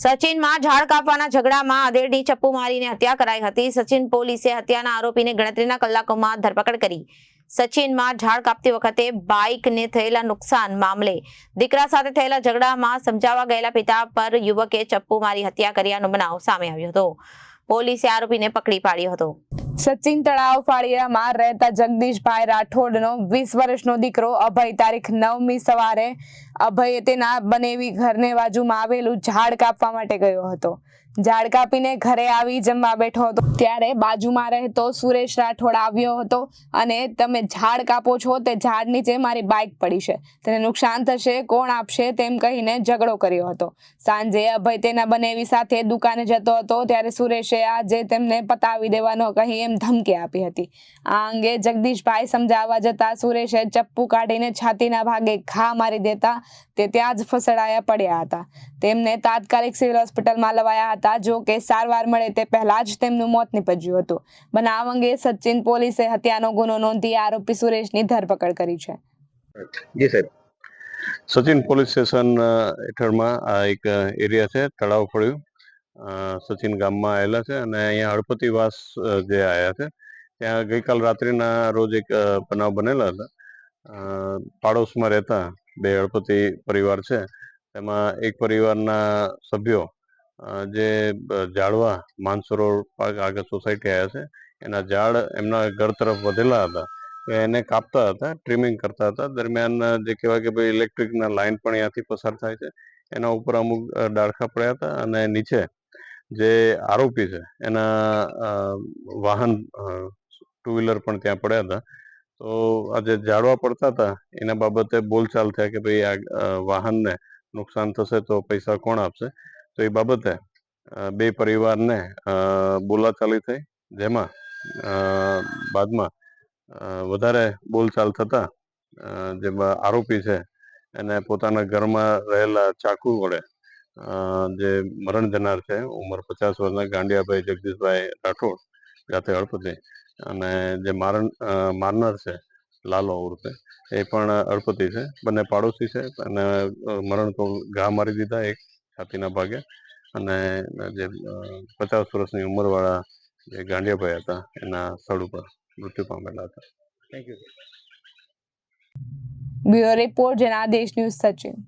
સચિનમાં ઝાડ કાપવાના ઝઘડામાં આદેડની ચપ્પુ મારીને હત્યા કરાઈ હતી. સચિન પોલીસે હત્યાના આરોપીને ગણતરીના કલાકોમાં ધરપકડ કરી. સચિનમાં ઝાડ કાપતી વખતે બાઇકને થયેલા નુકસાન મામલે દીકરા સાથે થયેલા ઝઘડામાં સમજાવવા ગયેલા પિતા પર યુવકે ચપ્પુ મારી હત્યા કર્યાનો બનાવ સામે આવ્યો હતો. પોલીસે આરોપીને પકડી પાડ્યો હતો. સચિન તળાવ ફાળિયામાં રહેતા જગદીશભાઈ રાઠોડનો વીસ વર્ષનો દીકરો અભય તારીખ નવમી સવારે અભય તેના બનેવી ઘરને બાજુમાં આવેલું ઝાડ કાપવા માટે ગયો હતો. ઝાડ કાપીને ઘરે આવી જમવા બેઠો હતો. ત્યારે બાજુમાં રહેતો સુરેશ રાઠોડ આવ્યો હતો અને તમે ઝાડ કાપો છો તે ઝાડ નીચે મારી બાઇક પડી છે. તેને નુકસાન થશે, કોણ આપશે તેમ કહીને ઝઘડો કર્યો હતો. સાંજે અભય તેના બનેવી સાથે દુકાને જતો હતો. ત્યારે સુરેશે આજે તેમને પતાવી દેવાનો કહી એમ ધમકી આપી હતી. આ અંગે જગદીશભાઈ સમજાવવા જતા સુરેશે ચપ્પુ કાઢીને છાતીના ભાગે ઘા મારી દેતા તે ત્યાં જ ફસડાયા પડ્યા હતા. તેમને તાત્કાલિક સિવિલ હોસ્પિટલમાં લવાયા હતા. જો કે સારવાર મળે તે પહેલા જ તેમનું મોત નીપજ્યું હતું. બનાવ અંગે સચિન પોલીસે હત્યાનો ગુનો નોંધી આરોપી સુરેશની ધરપકડ કરી છે. જી સાહેબ. સચિન પોલીસ સ્ટેશન હેઠળમાં આ એક એરિયા છે તળાવ ફળ્યું સચિન ગામમાં આવેલા છે અને અહીંયા હળપતિવાસ જે આવ્યા છે ત્યાં ગઈકાલ રાત્રિના રોજ એક બનાવ બનેલા હતા. અ, પાડોશમાં રહેતા બે અળપતિ પરિવાર છે. તેમાં એક પરિવારના સભ્યો જે ઝાડવા માનસરોવર પાર્ક આગળ સોસાયટી આવ્યા છે. એના ઝાડ એમના ઘર તરફ વધેલા હતા. એને કાપતા હતા, ટ્રીમિંગ કરતા હતા. દરમિયાન જે કહેવાય કે ભાઈ ઇલેક્ટ્રિકના લાઇન પણ અહીંયાથી પસાર થાય છે. એના ઉપર અમુક ડાળખા પડ્યા હતા અને નીચે જે આરોપી છે, એના વાહન ટુ વ્હીલર પણ ત્યાં પડ્યા હતા. તો આ જે ઝાડવા પડતા હતા. એના બાબતે બોલચાલ થયા કે ભાઈ આ વાહનને નુકસાન થશે તો પૈસા કોણ આપશે? તો એ બાબતે બે પરિવારને બોલાચાલી થઈ. જેમાં બાદમાં વધારે બોલચાલ થતા જેમાં આરોપી છે એને પોતાના ઘરમાં રહેલા ચાકુ વડે જે મરણ જનાર છે, ઉંમર પચાસ વર્ષના ગાંડિયાભાઈ જગદીશભાઈ રાઠોડ જાતે હળપતિ અને જે મારણ મારનાર છે લાલો ઉર્ફે એ પણ અળપતિ છે. બંને પાડોશી છે અને મરણ તો ઘા મારી દીધા એક છાતીના ભાગે અને જે પચાસ વર્ષની ઉંમરવાળા જે ગાંડિયાભાઈ હતા એના સ્થળ ઉપર મૃત્યુ પામેલા હતા. Thank you bureau report Janadesh news Sachin.